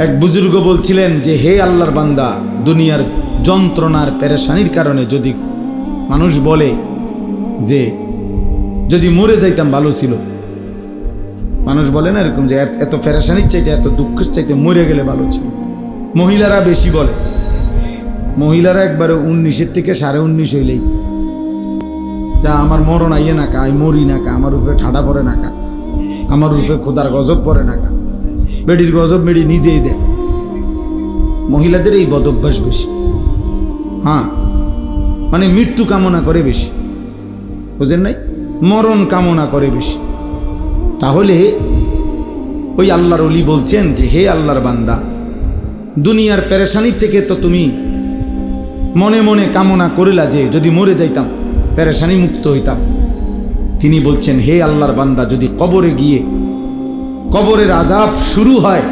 এক বুজুর্গ বলছিলেন যে, হে আল্লাহর বান্দা, দুনিয়ার যন্ত্রণার পেরেশানির কারণে যদি মানুষ বলে যে, যদি মরে যাইতাম ভালো ছিল। মানুষ বলে না এরকম যে, এত- পেরেশানির চাইতে, এত দুঃখের চাইতে মরে গেলে ভালো ছিল। মহিলারা বেশি বলে। মহিলারা একবারে উনিশের থেকে সাড়ে উনিশ হইলেই, যা আমার মরণ আইয়ে নাকা আমি মরি নাকা আমার উপরে ঠাডা পড়ে নাকা আমার উপরে খোদার গজব পড়ে নাকা বেডির গজব মেডি নিজেই দেয় মহিলাদের এই বদভ্যাস বেশি। হ্যাঁ মানে মৃত্যু কামনা করে বেশি। বুঝেন নাই? মরণ কামনা করে বেশি। তাহলে ওই আল্লাহর অলি বলছেন যে, হে আল্লাহর বান্দা, দুনিয়ার পেরেশানির থেকে তো তুমি মনে মনে কামনা করিলা যে, যদি মরে যাইতাম পেরেশানি মুক্ত হইতাম। তিনি বলছেন, হে আল্লাহর বান্দা, যদি কবরে গিয়ে কবরের আজাব শুরু হয়।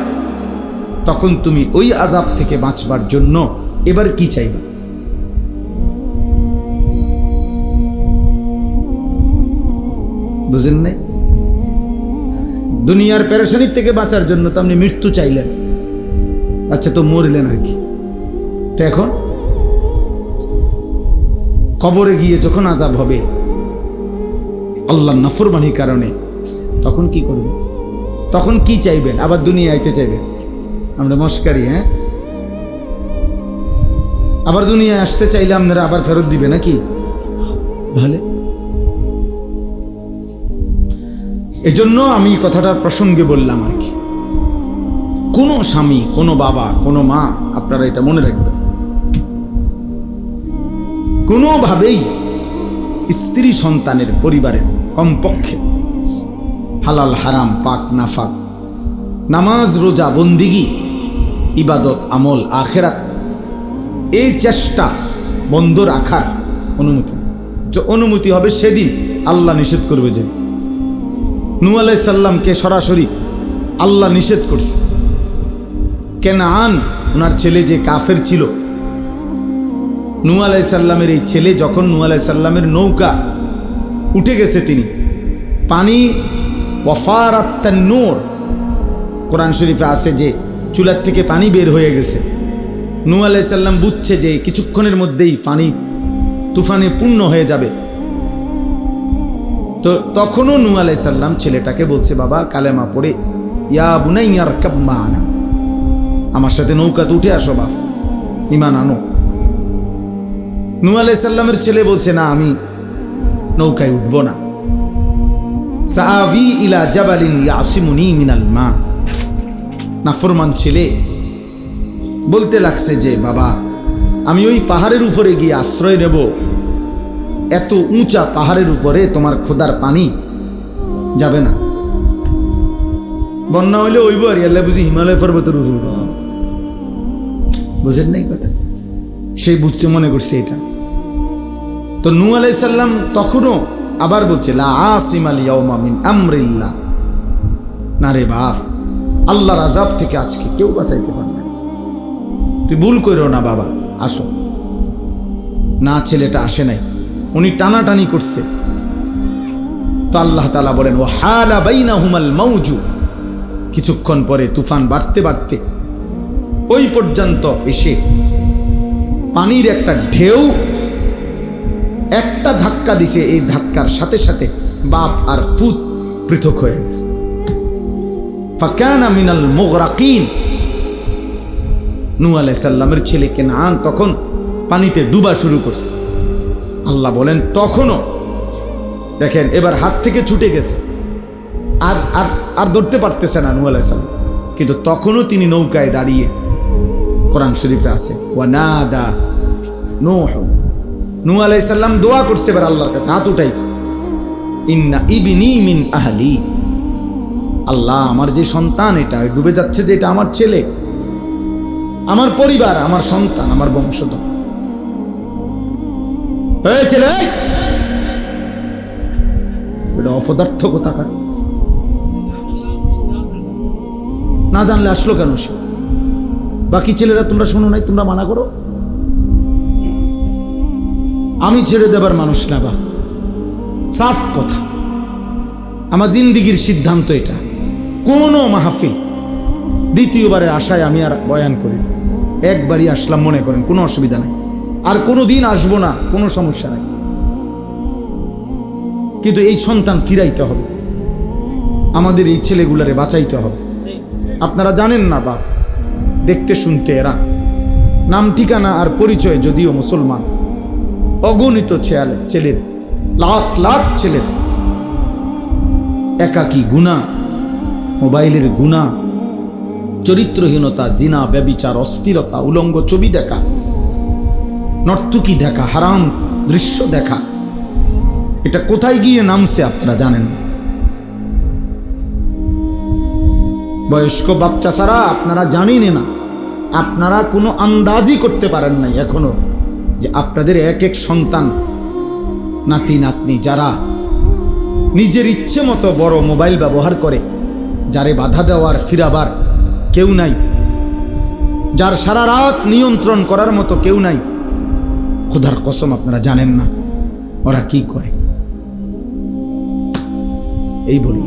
তখন তুমি ওই আজাব থেকে বাঁচবার জন্য এবার কি চাইবে? বুঝেন নাই? দুনিয়ার পেরেশানির থেকে বাঁচার জন্য তো আপনি মৃত্যু চাইলেন। আচ্ছা তো মরলেন আর কি। তো এখন? কবরে গিয়ে যখন আজাব হবে আল্লাহ নাফরমানির কারণে তখন কি করবেন তখন কি চাইবেন? আবার দুনিয়া আইতে চাইবেন? আমরা মস্কারি হ্যাঁ? আবার দুনিয়ায় আসতে চাইলে আপনারা আবার ফেরত দিবে নাকি? তাহলে এজন্য আমি কথাটার প্রসঙ্গে বললাম আর কি। কোনো স্বামী, কোনো বাবা, কোনো মা, আপনারা এটা মনে রাখবেন। কোনোভাবেই স্ত্রী সন্তানের পরিবারের কমপক্ষে হালাল, হারাম, পাক, নাফাক। নামাজ, রোজা, বন্দিগি, ইবাদত, আমল, আখেরাত, এই চেষ্টা বন্ধ রাখার অনুমতি অনুমতি হবে সেদিন আল্লাহ নিষেধ করবে যেদিন। নু আলাই সাল্লামকে সরাসরি আল্লাহ নিষেধ করছে। কেন আন ওনার ছেলে যে কাফের ছিল নু আলাই সাল্লামের এই ছেলে যখন নু আলাই সাল্লামের নৌকা উঠে গেছে তিনি, পানি ওয়াফার নূর কোরআন শরীফে আছে যে চুলার থেকে পানি বের হয়ে গেছে। নু আলাই সাল্লাম বুঝছে যে কিছুক্ষণের মধ্যেই পানি তুফানে পূর্ণ হয়ে যাবে। তো তখনও নু আলাই সাল্লাম ছেলেটাকে বলছে, বাবা, কালেমা পড়ে, ইয়া বুনাইয়ার কাব্মা আনা। আমার সাথে নৌকাতে উঠে আসো বাপ, ইমান আনো। নু আলাই সাল্লামের ছেলে বলছে, না, আমি নৌকায় উঠব না। সাআভি ইলা জাবালিন ইয়াসিমুনি মিনাল মা। নাফরমান ছেলে বলতে লাগছে যে, বাবা, আমি ওই পাহাড়ের উপরে গিয়ে আশ্রয় নেব। এত উঁচা পাহাড়ের উপরে তোমার খোদার পানি যাবে না। বন্যা হইলে ওইব আর আল্লাহ বুঝি হিমালয় পর্বতের উপর। বুঝেন নাই কথা? সেই বুঝতে মনে করছে এটা। তো নু তখনও আবার বলছে, লা না রে বাপ, আল্লাহর আজাব থেকে আজকে কেউ বাঁচাইতে পারবে তুই ভুল করো না বাবা, আসো। না, ছেলেটা আসে নাই। উনি টানাটানি করছে। তো আল্লাহ তালা বলেন ও হালা বাইনা হুমাল মৌজু কিছুক্ষণ পরে তুফান বাড়তে বাড়তে ওই পর্যন্ত এসে পানির একটা ঢেউ একটা ধাক্কা দিছে, এই ধাক্কার সাথে সাথে বাপ আর ফুত পৃথক হয়ে গেছে। ফাকানা মিনাল মুগরাকিন। নু আলাইসাল্লামের ছেলে কেনান তখন পানিতে ডুবা শুরু করছে। আল্লাহ বলেন, তখনও। দেখেন, এবার হাত থেকে ছুটে গেছে। আর আর আর ধরতে পারতেছে না নু আলাইসাল্লাম কিন্তু তখনও তিনি নৌকায় দাঁড়িয়ে কোরআন শরীফে আছে। ওয়ানাদা নূহ নূ আলাইসাল্লাম দোয়া করছে এবার আল্লাহর কাছে, হাত উঠাইছে। ইন্না ইবিনি মিন আহলি। আল্লাহ আমার যে সন্তান, এটা ডুবে যাচ্ছে যে এটা আমার ছেলে। আমার পরিবার, আমার সন্তান, আমার বংশধর। ছেলে! এটা অপদার্থ কোথাকার? না জানলে আসলো কেন সে? বাকি ছেলেরা তোমরা শোনো নাই, তোমরা মানা করো। আমি ছেড়ে দেবার মানুষ না, বাপ। সাফ কথা। আমার জিন্দিগির সিদ্ধান্ত এটা। কোনো মাহফিল দ্বিতীয়বারের আশায় আমি আর বয়ান করি একবারই আসলাম, মনে করেন, কোনো অসুবিধা নাই। আর কোনো দিন আসব না, কোনো সমস্যা নাই। কিন্তু এই সন্তান ফিরাইতে হবে। আমাদের এই ছেলেগুলারে বাঁচাইতে হবে। আপনারা জানেন না, বাপ, দেখতে শুনতে এরা। নাম, ঠিকানা আর পরিচয় যদিও মুসলমান অগণিত ছেলে ছেলের, লাখ লাখ ছেলের। একাকী গুণা, মোবাইলের গুণা, চরিত্রহীনতা, জিনা, ব্যবিচার, অস্থিরতা, উলঙ্গ ছবি দেখা, নর্তুকি দেখা, হারাম দৃশ্য দেখা। এটা কোথায় গিয়ে নামছে আপনারা জানেন? বয়স্ক বাচ্চা ছাড়া আপনারা জানেন না। আপনারা কোনো আন্দাজই করতে পারেন নাই এখনও। যে আপনাদের এক এক সন্তান, নাতি, নাতনি, যারা নিজের ইচ্ছে মতো বড় মোবাইল ব্যবহার করে, যারে বাধা দেওয়ার, ফিরাবার কেউ নাই। যার সারা রাত নিয়ন্ত্রণ করার মতো কেউ নাই। খোদার কসম আপনারা জানেন না, ওরা কি করে? এই বলি,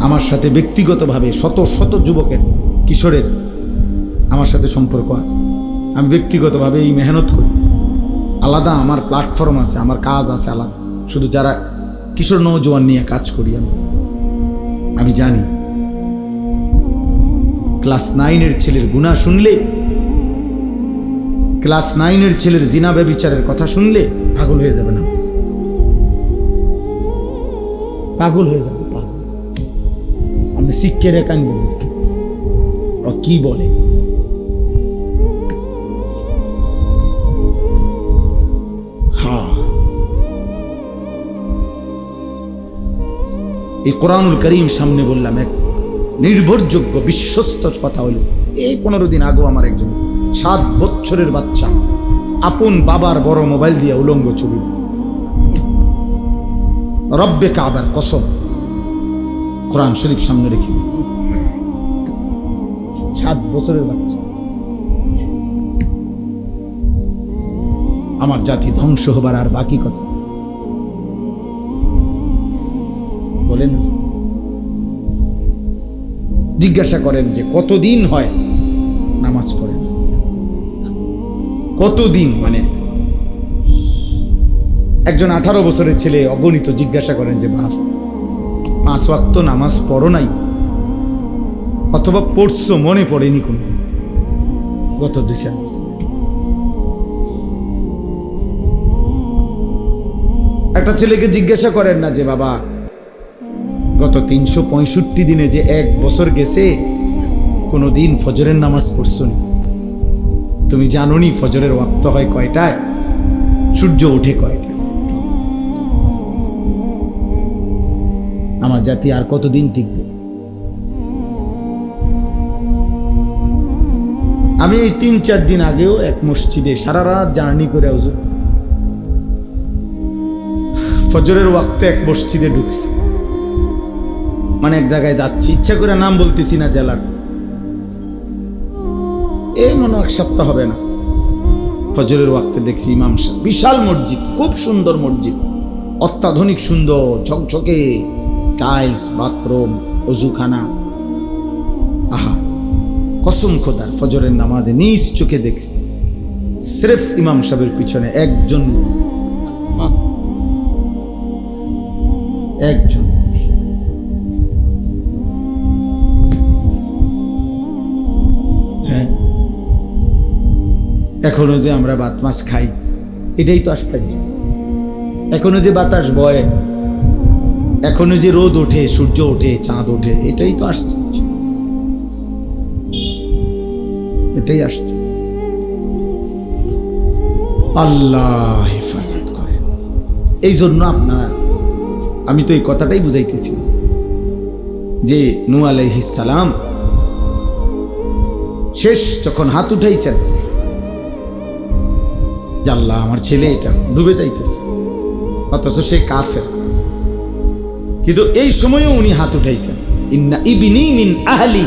আমার সাথে ব্যক্তিগতভাবে শত শত যুবকের, কিশোরের আমার সাথে সম্পর্ক আছে। আমি ব্যক্তিগতভাবে এই মেহনত করি। আলাদা আমার প্ল্যাটফর্ম আছে, আমার কাজ আছে আলাদা। শুধু যারা কিশোর নৌজোয়ান নিয়ে কাজ করি আমি। আমি জানি ক্লাস নাইনের ছেলের গুণা শুনলে ক্লাস নাইনের ছেলের জিনা ব্যবিচারের কথা শুনলে পাগল হয়ে যাবে না। পাগল হয়ে যাবে, পাগল। আমি শিক্ষের একান ও কি বলে? এই কোরআনুল করিম সামনে বললাম, এক নির্ভরযোগ্য, বিশ্বস্ত কথা হলো এই পনেরো দিন আগেও আমার একজন সাত বছরের বাচ্চা আপন বাবার বড় মোবাইল দিয়ে উলঙ্গ ছবি। রব্বে কাবার কসব কোরআন শরীফ সামনে রেখে সাত বছরের বাচ্চা। আমার জাতি ধ্বংস হবার আর বাকি কথা। বলেন। জিজ্ঞাসা করেন যে কতদিন হয় নামাজ পড়েন কতদিন মানে? একজন আঠারো বছরের ছেলে অগণিত জিজ্ঞাসা করেন যে, বাপ, পাঁচ ওয়াক্ত নামাজ পড়ো নাই? অথবা পড়ছো, মনে পড়েনি কোন গত দুই চার বছর। একটা ছেলেকে জিজ্ঞাসা করেন না যে, বাবা গত তিনশো পঁয়ষট্টি দিনে যে এক বছর গেছে কোনো দিন ফজরের নামাজ পড়ছো তুমি জানো নি ফজরের ওয়াক্ত হয় কয়টায়? সূর্য ওঠে কয়টায়? আমার জাতি আর কতদিন টিকবে? আমি এই তিন চার দিন আগেও এক মসজিদে সারা রাত জার্নি করে ফজরের ওয়াক্তে এক মসজিদে ঢুকছি। মানে এক জায়গায় যাচ্ছি। ইচ্ছা করে নাম বলতেছি না জেলার। এই মনে এক সপ্তাহ হবে না। ফজরের ওয়াক্তে দেখছি ইমাম সাহেব বিশাল মসজিদ, খুব সুন্দর মসজিদ। অত্যাধুনিক, সুন্দর, ঝকঝকে, টাইলস, বাথরুম, অজুখানা। আহা, কসম খোদার, ফজরের নামাজে নিজ চোখে দেখছি। স্রেফ ইমাম সাহেবের পিছনে একজন একজন এখনও যে আমরা বাত মাছ খাই, এটাই তো আশ্চর্য। এখনও যে বাতাস বয়, এখনও যে রোদ ওঠে, সূর্য ওঠে, চাঁদ ওঠে, এটাই তো আশ্চর্য। এটাই আসছে আল্লাহ হেফাজত করে এই জন্য আপনার, আমি তো এই কথাটাই বুঝাইতেছি। যে নু আলাইহিসালাম শেষ যখন হাত উঠাইছেন আল্লাহ, আমার ছেলে এটা। ডুবে যাইতেছে। অথচ সে কাফের। কিন্তু এই সময়ও উনি হাত উঠাইছেন। ইন্না ইবনি মিন আহলি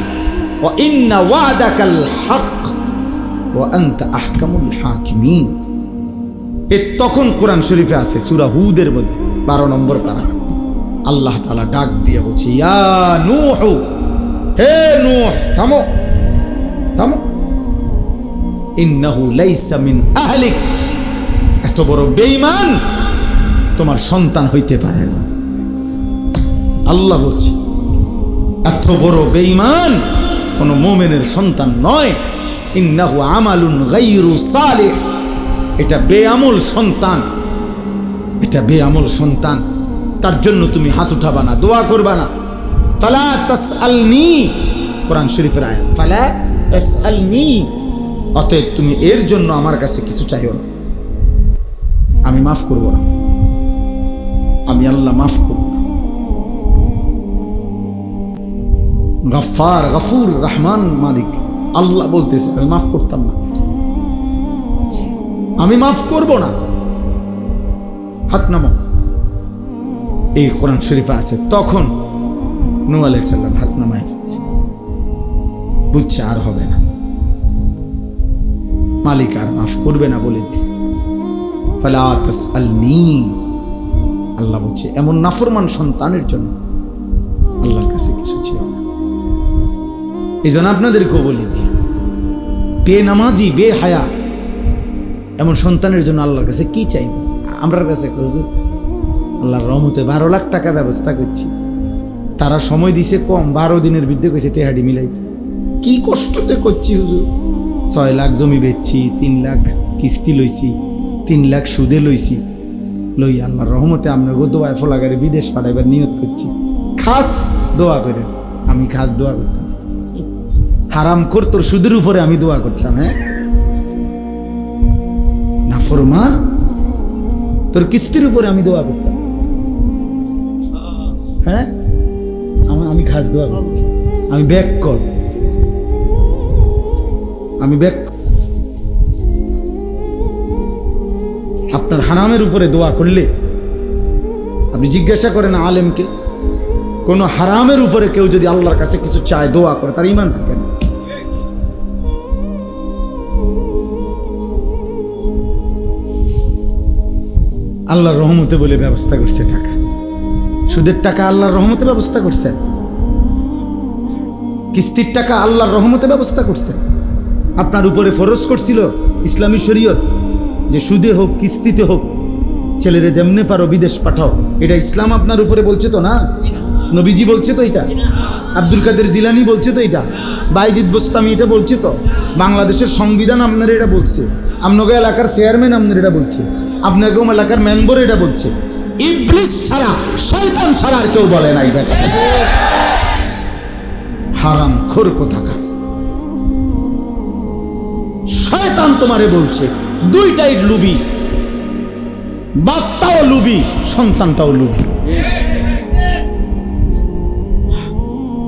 ওয়া ইন্না ওয়াদাকাল হক ওয়া আনতা আহকামুল হাকিমিন। এ তখন কোরআন শরীফে আছে সূরা হুদের মধ্যে, বারো নম্বর পারা। আল্লাহ তাআলা ডাক দিয়ে বলছে, ইয়া নূহ, হে নূহ, থামো থামো। ইন্নাহু লাইসা মিন আহলিক। এত বড় বেঈমান তোমার সন্তান হইতে পারে না। আল্লাহ বলছে, এত বড় বেঈমান কোন মোমেনের সন্তান নয়। ইন্নাহু আমালুন গাইরু সালিহ। এটা বেআমল সন্তান। এটা বেআমল সন্তান। তার জন্য তুমি হাত উঠাবা না, দোয়া করবা না। ফালা তাস তাসআলনি, কোরআন শরীফের আয়াত, ফালা তাসআলনি। অতএব তুমি এর জন্য আমার কাছে কিছু চাইও না। আমি মাফ করব না। আমি আল্লাহ মাফ করব গফার গফুর, রহমান মালিক। আল্লাহ বলতেছে, আমি মাফ করতাম না। আমি মাফ করব না। হাত নামো এই কোরআন শরীফে আছে, তখন নু আলাইসাল্লাম হাত নামাই ফেলছে। বুঝছে, আর হবে না। মালিক আর মাফ করবে না বলে দিছে। ফালা তাসআলনি। আল্লাহ বলছে এমন নাফরমান সন্তানের জন্য আল্লাহর কাছে কিছু চেয়েও না। এই জন্য আপনাদেরকেও বলি বে নামাজি বে হায়া এমন সন্তানের জন্য আল্লাহর কাছে কি চাইব? আমরার কাছে হুজুর, আল্লাহর রহমতে বারো লাখ টাকা ব্যবস্থা করছি। তারা সময় দিছে কম বারো দিনের বিদ্যে কইছে টেহাডি মিলাইতে। কি কষ্ট যে করছি হুজুর। ছয় লাখ জমি বেচছি তিন লাখ কিস্তি লইছি তিন লাখ সুদে লইছি। লই আল্লাহর রহমতে গো দোয়ায় ফোলাগারে বিদেশ পাঠাইবার নিয়ত করছি। খাস দোয়া করে আমি খাস দোয়া করতাম। হারাম তোর সুদের উপরে আমি দোয়া করতাম হ্যাঁ? নাফরমান তোর কিস্তির উপরে আমি দোয়া করতাম। হ্যাঁ? আমি খাস দোয়া। আমি ব্যাক কর। আমি ব্যাক আপনার হারামের উপরে দোয়া করলে আপনি জিজ্ঞাসা করেন আলেমকে, কোনো হারামের উপরে কেউ যদি আল্লাহর কাছে কিছু চায়, দোয়া করে, তার ইমান থাকে না। আল্লাহর রহমতে বলে ব্যবস্থা করছে টাকা। সুদের টাকা আল্লাহর রহমতে ব্যবস্থা করছেন কিস্তির টাকা আল্লাহর রহমতে ব্যবস্থা করছেন আপনার উপরে ফরজ করছিল ইসলামী শরীয়ত। যে সুদে হোক, কিস্তিতে হোক, ছেলেরে যেমনে পারো বিদেশ পাঠাও। এটা ইসলাম আপনার উপরে বলছে তো না? নবীজি বলছে তো এটা? আব্দুল কাদের জিলানি বলছে তো এটা? বাইজিদ বোস্তামি এটা বলছে তো? বাংলাদেশের সংবিধান আপনার এটা বলছে। আপনাকে এলাকার চেয়ারম্যান আপনার এটা বলছে। আপনাকে এলাকার মেম্বার এটা বলছে। ইবলিস ছাড়া, শয়তান ছাড়া আর কেউ বলে নাই বেটা। হারাম খোর কোথাকার। শয়তান তোমারে বলছে। দুইটাই লুবি। বাপটাও লুবি, সন্তানটাও লুবি।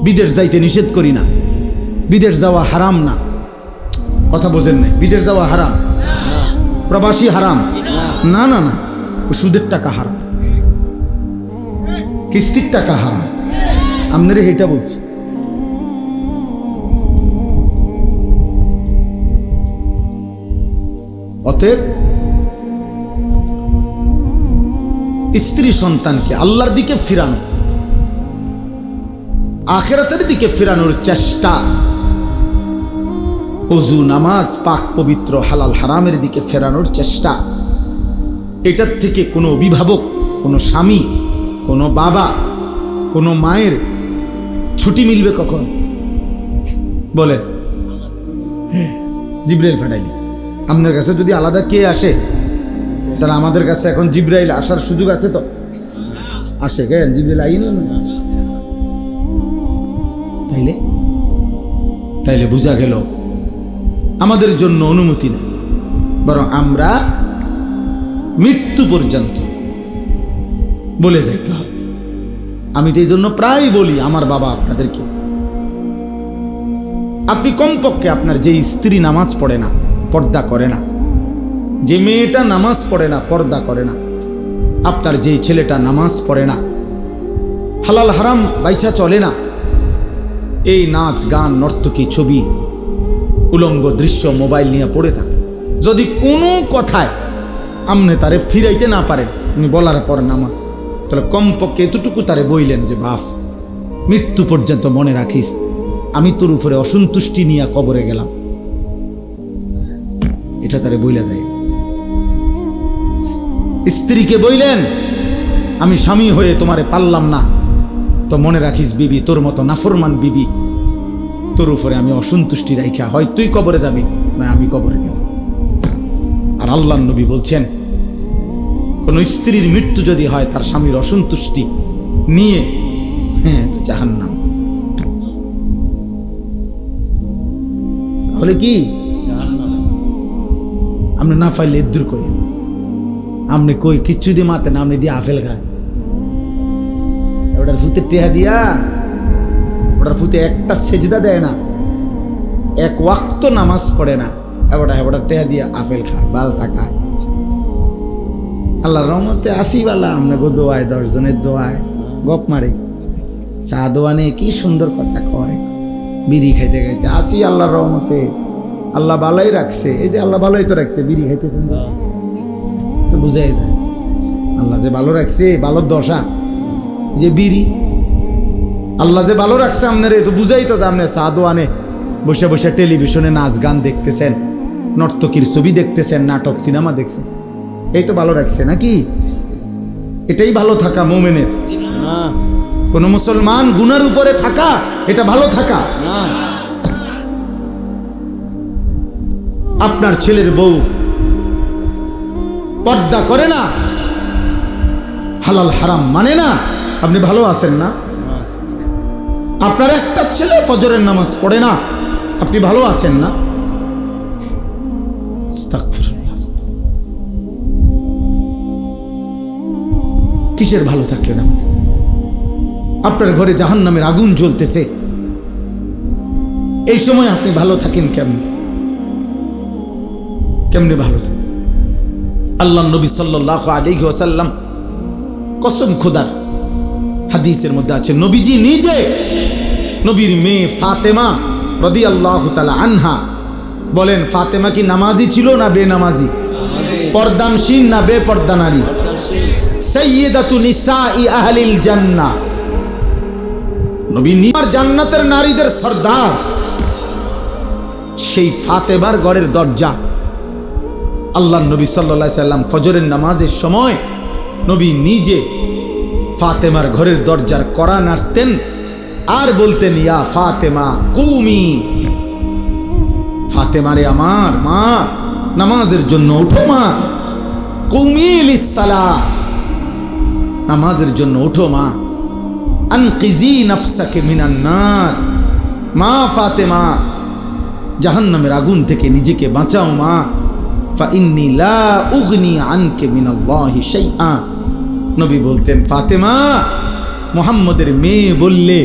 বিদেশ যাইতে নিষেধ করি না। বিদেশ যাওয়া হারাম না। কথা বোঝেন নাই। বিদেশ যাওয়া হারাম। প্রবাসী হারাম। না না না। ও সুদের টাকা হারাম। কিস্তির টাকা হারাম। আপনারে এটা বলছি। অতএব স্ত্রী সন্তানকে আল্লাহর দিকে ফিরানো, আখেরাতের দিকে ফিরানোর চেষ্টা, অজু, নামাজ, পাক, পবিত্র, হালাল, হারামের দিকে ফেরানোর চেষ্টা। এটার থেকে কোনো অভিভাবক, কোনো স্বামী, কোনো বাবা, কোনো মায়ের ছুটি মিলবে কখন? বলেন। জিব্রাইল ফাটাইলি আপনার কাছে যদি আলাদা কে আসে, তাহলে আমাদের কাছে এখন জিব্রাইল আসার সুযোগ আছে তো? আসে কেন জিব্রাইল আইন তাইলে? তাইলে বোঝা গেল, আমাদের জন্য অনুমতি নেই, বরং আমরা মৃত্যু পর্যন্ত বলে যাইতে হবে। আমি তো এই জন্য প্রায় বলি আমার বাবা আপনাদেরকে, আপনি কমপক্ষে আপনার যে স্ত্রী নামাজ পড়ে না পর্দা করে না। যে মেয়েটা নামাজ পড়ে না, পর্দা করে না। আপনার যেই ছেলেটা নামাজ পড়ে না। হালাল হারাম বাইছা চলে না। এই নাচ, গান, নর্তকী ছবি, উলঙ্গ দৃশ্য মোবাইল নিয়ে পড়ে থাকে। যদি কোনো কথায় আমনে তারে ফিরাইতে না পারেন, উনি বলার পর নামা। তাহলে কমপক্ষে এতটুকু তারে বইলেন যে, বাফ, মৃত্যু পর্যন্ত মনে রাখিস। আমি তোর উপরে অসন্তুষ্টি নিয়ে কবরে গেলাম। এটা তারে বইলা যায়। স্ত্রীকে বইলেন, আমি স্বামী হয়ে তোমারে পারলাম না। তো মনে রাখিস বিবি, তোর মতো নাফরমান বিবি, তোর উপরে আমি অসন্তুষ্টি রাইখা, হয় তুই কবরে যাবি না আমি কবরে গেলাম। আর আল্লাহ নবী বলছেন, কোন স্ত্রীর মৃত্যু যদি হয়, তার স্বামীর অসন্তুষ্টি নিয়ে হ্যাঁ তো জাহান্নাম। তাহলে কি? আপনি না পাইলে দূর করি। আপনি কই, কিচ্ছু দিয়ে মাতে না আপনি দিয়ে আপেল খায় ওটার ফুতে টেহা দিয়া, ওটার ফুতে একটা সেজদা দেয় না। এক ওয়াক্ত নামাজ পড়ে না। এবারটা এবারটা টেহা দিয়া আপেল খায়, বালতা খায়। আল্লাহ রহমতে আসি বালা গো দোয়ায়, দশজনের দোয়ায়, গপ মারে। চা দোয়ানে কি সুন্দর কথা কয়। বিড়ি খাইতে খাইতে আসি আল্লাহর রহমতে। আল্লাহ ভালোই রাখছে। এই যে আল্লাহ ভালোই তো রাখছে বিড়ি খাইতেছেন তো বুঝাই যায়। আল্লাহ যে ভালো রাখছে ভালোর দশা। যে বিড়ি আল্লাহ যে ভালো রাখছে আপনার এ তো বুঝাই তো যে আপনি বসে বসে টেলিভিশনে নাচ গান দেখতেছেন নর্তকীর ছবি দেখতেছেন নাটক সিনেমা দেখছেন। এই তো ভালো রাখছে নাকি? এটাই ভালো থাকা মোমেনের। কোন মুসলমান গুনার উপরে থাকা এটা ভালো থাকা। না। আপনার ছেলের বউ পর্দা করে না, হালাল হারাম মানে না। আপনি ভালো আছেন না? আপনার একটা ছেলে ফজরের নামাজ পড়ে না, আপনি ভালো আছেন না। কিসের ভালো থাকলেন আপনি? আপনার ঘরে জাহান্নামের আগুন জ্বলতেছে। এই সময় আপনি ভালো থাকেন কেমনি? কেমনে ভালো থাকেন আল্লাহ নবী সাল্লাহ আলাইহি ওয়াসাল্লাম কসম খোদার হাদিসের মধ্যে আছে, নবীজি নিজে নবীর মেয়ে ফাতেমা রদি আল্লাহ আনহা বলেন, ফাতেমা কি নামাজি ছিল না বেনামাজি? পর্দানসীন না বেপর্দা নারী? আহলিল জান্নাহ নবী নিমার জান্নাতের নারীদের সর্দার। সেই ফাতেমার ঘরের দরজা আল্লাহ নবী সাল্লা সাল্লাম ফজরের নামাজের সময় নবী নিজে ফাতেমার ঘরের দরজার করা নাড়তেন আর বলতেন, ইয়া ফাতেমা, কুমি। ফাতেমারে আমার, মা, নামাজের জন্য উঠো মা। কুমিল ইসালা নামাজের জন্য উঠো মা। আনকিজি নফসাকে মিনান্নার মা ফাতেমা, জাহান্নামের আগুন থেকে নিজেকে বাঁচাও মা। ফাইন্নি লা উগনি আনকে মিনাল্লাহি শাইআ। নবী বলতেন, ফাতেমা, মোহাম্মদের মেয়ে বললে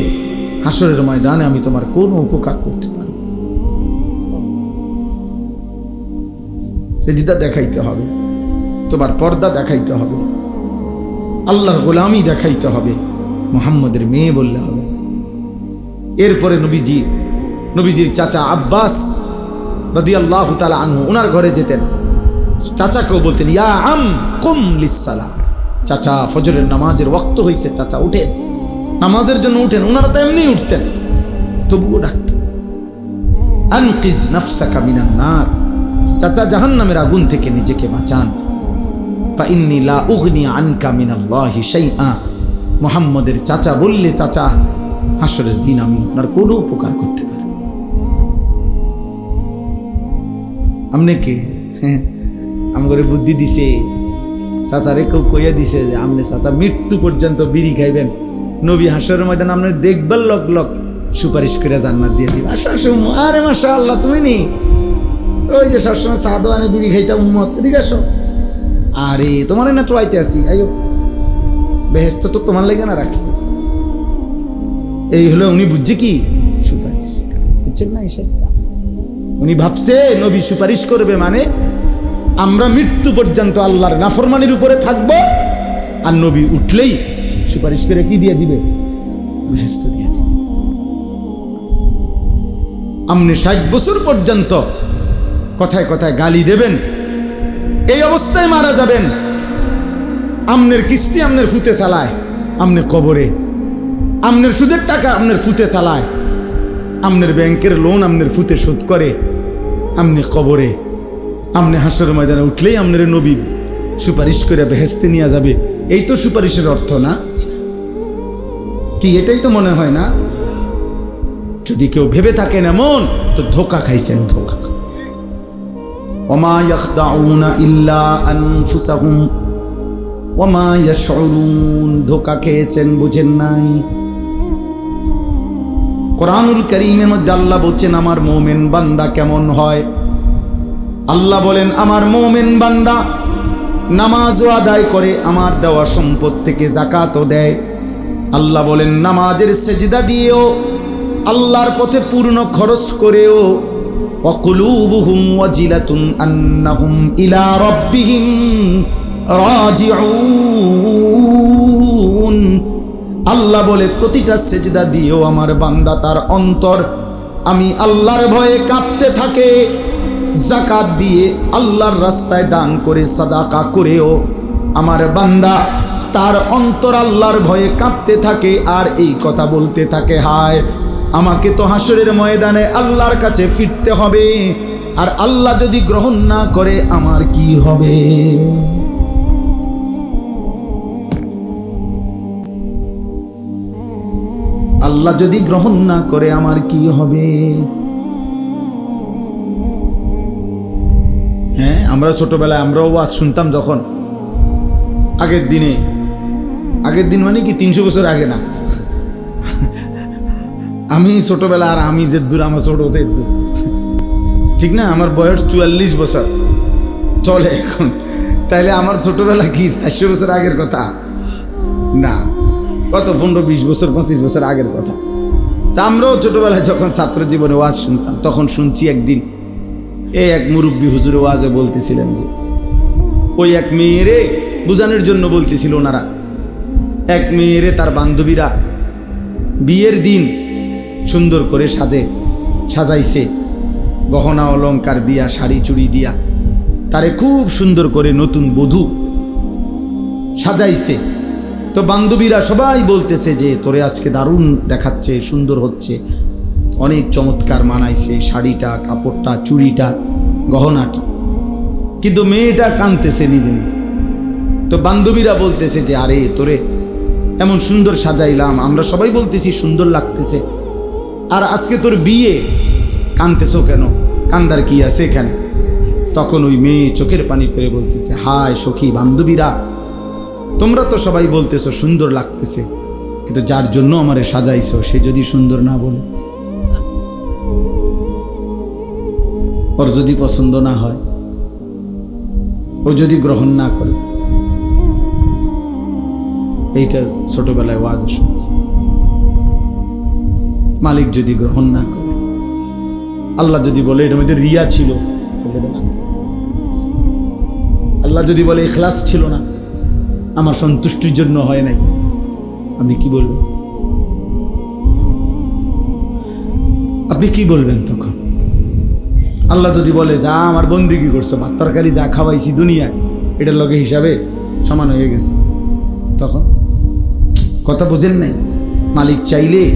হাসরের ময়দানে আমি তোমার কোনো উপকার করতে পারি সেজিদা দেখাইতে হবে, তোমার পর্দা দেখাইতে হবে, আল্লাহর গোলামি দেখাইতে হবে, মোহাম্মদের মেয়ে বললে হবে। এরপরে নবীজি, নবীজির চাচা আব্বাস রদি আল্লাহ তালা আনহু ওনার ঘরে যেতেন। চাচাকেও বলতেন, ইয়া আম, কুম লিসালা চাচা ফজরের নামাজের ওক্ত হয়েছে চাচা উঠেন। নামাজের জন্য উঠেন ওনারা তো এমনি উঠতেন। তবুও ডাকতেন, আনকিজ নফসাকা মিনান নার। চাচা জাহান্নামের আগুন থেকে নিজেকে বাঁচান। ফাইন্নি লা উগনি আনকা মিনাল্লাহি শাইআ। মুহাম্মদের চাচা বললে, চাচা হাসরের দিন আমি আপনার কোনো উপকার করতে পারব। আমনে কে? হ্যাঁ আমগরে বুদ্ধি দিছে। চাচারে কেউ কইয়া দিছে যে, আমনে চাচা মৃত্যু পর্যন্ত বিড়ি খাইবেন। নবী হাসরের ময়দান আপনার দেখবার লক লক সুপারিশ করে জান্নাত দিয়ে দিবে। আসো আসো আরে মাশা আল্লাহ তুমি নি? ওই যে সবসময় চা দোয়ানে বিড়ি খাইতাম, উম্মত। এদিকে আসো। আরে, তোমার না তো আইতে আসি। আইও বেহেস্ত তো তোমার লেগে না রাখছে। এই হলো উনি বুঝছে কি? সুপারিশ। বুঝছেন না হিসাবটা উনি ভাবছে নবী সুপারিশ করবে মানে আমরা মৃত্যু পর্যন্ত আল্লাহর নাফরমানির উপরে থাকব, আর নবী উঠলেই সুপারিশ করে কি দিয়ে দিবে আপনি ষাট বছর পর্যন্ত কথায় কথায় গালি দেবেন, এই অবস্থায় মারা যাবেন। আমনের কিস্তি আমনের ফুতে চালায়, আমনে কবরে। আমনের সুদের টাকা আমনের ফুতে চালায়, আমনের ব্যাংকের লোন আমনের ফুতে শোধ করে, আমনে কবরে। আমনে হাসর ময়দানে উঠলেই আমনের নবী সুপারিশ করে বেহেস্তে নিয়ে যাবে। এই তো সুপারিশের অর্থ না? কি এটাই তো মনে হয় না? যদি কেউ ভেবে থাকেন এমন, তো ধোকা খাইছেন ধোকা। ইল্লা ধোকা খেয়েছেন, বুঝেন নাই। মধ্যে আল্লাহ আমার মোমেন বান্দা কেমন হয়? আল্লাহ বলেন, আমার মোমেন বান্দা নামাজও আদায় করে, আমার দেওয়া সম্পদ থেকে জাকাতও দেয়। আল্লাহ বলেন, নামাজের সেজদা দিয়েও, আল্লাহর পথে পূর্ণ খরচ করেও আন্নাহুম ইলা আল্লাহ বলে, প্রতিটা সেজদা দিয়েও আমার বান্দা তার অন্তর, আমি আল্লাহর ভয়ে কাঁপতে থাকে জাকাত দিয়ে আল্লাহর রাস্তায় দান করে, সাদাকা করেও আমার বান্দা তার অন্তর আল্লাহর ভয়ে কাঁপতে থাকে আর এই কথা বলতে থাকে, হায়, আমাকে তো হাসরের ময়দানে আল্লাহর কাছে ফিরতে হবে আর আল্লাহ যদি গ্রহণ না করে আমার কি হবে? আল্লাহ যদি গ্রহণ না করে আমার কি হবে? আমরা ছোটবেলায় আমরাও ওয়াজ শুনতাম যখন। আগের দিনে। আগের দিন মানে কি? তিনশো বছর আগে না। আমি ছোটবেলা আর আমি যে দূর, আমার ছোট হতে দূর ঠিক না? আমার বয়স চুয়াল্লিশ বছর। চলে এখন। তাইলে আমার ছোটবেলা কি? চারশো বছর আগের কথা? না। কত? পনেরো, বিশ বছর, পঁচিশ বছর আগের কথা। তা আমরাও ছোটবেলায় যখন ছাত্র জীবনে ওয়াজ শুনতাম, তখন শুনছি একদিন এই এক মুরব্বী হুজুর ওয়াজে বলতেছিলেন যে, ওই এক মেয়েরে বুঝানোর জন্য বলতেছিল ওনারা। এক মেয়েরে তার বান্ধবীরা বিয়ের দিন সুন্দর করে সাজে, সাজাইছে। গহনা অলঙ্কার দিয়া, শাড়ি চুড়ি দিয়া, তারে খুব সুন্দর করে নতুন বধূ সাজাইছে। তো বান্ধবীরা সবাই বলতেছে যে, তোরে আজকে দারুণ দেখাচ্ছে, সুন্দর হচ্ছে। অনেক চমৎকার মানাইছে, শাড়িটা, কাপড়টা, চুড়িটা, গহনাটা। কিন্তু মেয়েটা কানতেছে নিজে নিজে। তো বান্ধবীরা বলতেছে যে, আরে, তোরে এমন সুন্দর সাজাইলাম। আমরা সবাই বলতেছি সুন্দর লাগতেছে। আর আজকে তোর বিয়ে। কানতেছো কেন? কান্দার কি আছে এখানে? তখন ওই মেয়ে চোখের পানি ফেলে বলতেছে, হায় সখী বান্ধবীরা, তোমরা তো সবাই বলতেছো সুন্দর লাগতেছে। কিন্তু যার জন্য আমারে সাজাইছো, সে যদি সুন্দর না বলে? ওর যদি পছন্দ না হয়, ও যদি গ্রহণ না করে। এইটা ছোটবেলায় ওয়াজ শুনছি। মালিক যদি গ্রহণ না করে, আল্লাহ যদি বলে, এটার মধ্যে রিয়া ছিল আল্লাহ যদি বলে, ইখলাস ছিল না, আমার সন্তুষ্টির জন্য হয় নাই, আমি কি বলব? আপনি কি বলবেন তখন? আল্লাহ যদি বলে, যা আমার বন্দিগি করছ? ভাত তরকারি যা খাওয়াইছি দুনিয়ায়, এটার লগে হিসাবে সমান হয়ে গেছে। তখন কথা বোঝেন নাই? মালিক চাইলে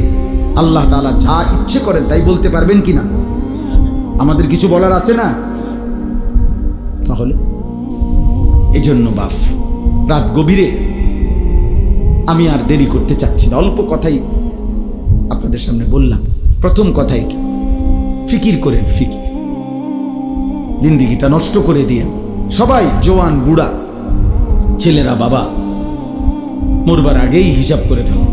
আল্লাহ তাআলা যা ইচ্ছে করেন তাই বলতে পারবেন কি না? আমাদের কিছু বলার আছে না? তাহলে? এই জন্য বাপ, রাত গভীরে আমি আর দেরি করতে চাচ্ছি না। অল্প কথাই আপনাদের সামনে বললাম। প্রথম কথাই কি? ফিকির করেন ফিকির। জিন্দিগিটা নষ্ট করে দিয়ে। সবাই, জোয়ান, বুড়া, ছেলেরা, বাবা, মরবার আগেই হিসাব করে ফেলো।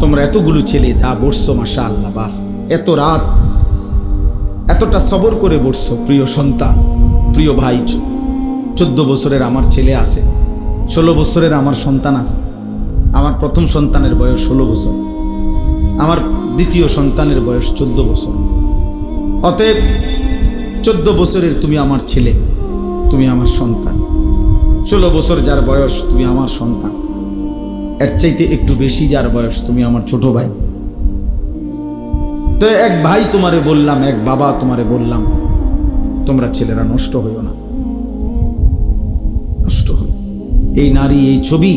তোমরা এতগুলো ছেলে যা বসছো মাসা আল্লাহ বাফ, এত রাত, এতটা সবর করে বসছো, প্রিয় সন্তান, প্রিয় ভাই চোদ্দ বছরের আমার ছেলে আছে, ষোলো বছরের আমার সন্তান আছে, আমার প্রথম সন্তানের বয়স ষোলো বছর, আমার দ্বিতীয় সন্তানের বয়স চোদ্দ বছর। অতএব চোদ্দ বছরের তুমি আমার ছেলে, তুমি আমার সন্তান। ষোলো বছর যার বয়স, তুমি আমার সন্তান। এর চাইতে একটু বেশি যার বয়স, তুমি আমার ছোট ভাই। তো এক ভাই তোমারে বললাম, এক বাবা তোমারে বললাম, তোমরা ছেলেরা নষ্ট হইও না। নষ্ট হই এই নারী, এই ছবি,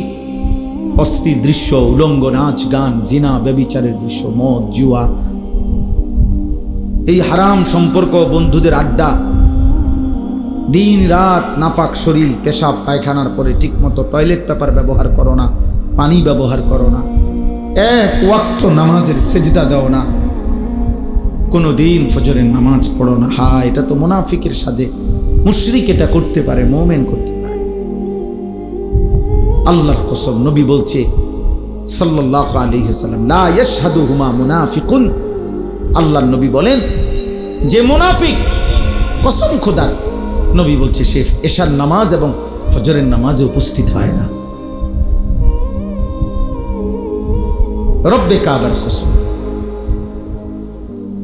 অস্থির দৃশ্য, উলঙ্গ নাচ, গান, জিনা, ব্যবিচারের দৃশ্য, মদ, জুয়া এই হারাম সম্পর্ক বন্ধুদের আড্ডা। দিন রাত নাপাক শরীর, পেশাব, পায়খানার পরে ঠিকমতো টয়লেট পেপার ব্যবহার করো না, পানি ব্যবহার করো না, এক ওয়াক্ত নামাজের সেজদা দাও না কোনো দিন ফজরের নামাজ পড়ো না। হা, এটা তো মুনাফিকের সাজে। মুশরিক এটা করতে পারে, মোমেন করতে পারে। আল্লাহর কসম, নবী বলছে, সাল্লাল্লাহু আলাইহি ওয়াসাল্লাম, লা ইয়াশহাদুহুমা মুনাফিকুন। আল্লাহর নবী বলেন, যে মুনাফিক কসম খোদার, নবী বলছে, সে এশার নামাজ এবং ফজরের নামাজে উপস্থিত হয় না। রব্বে কাবার কসম।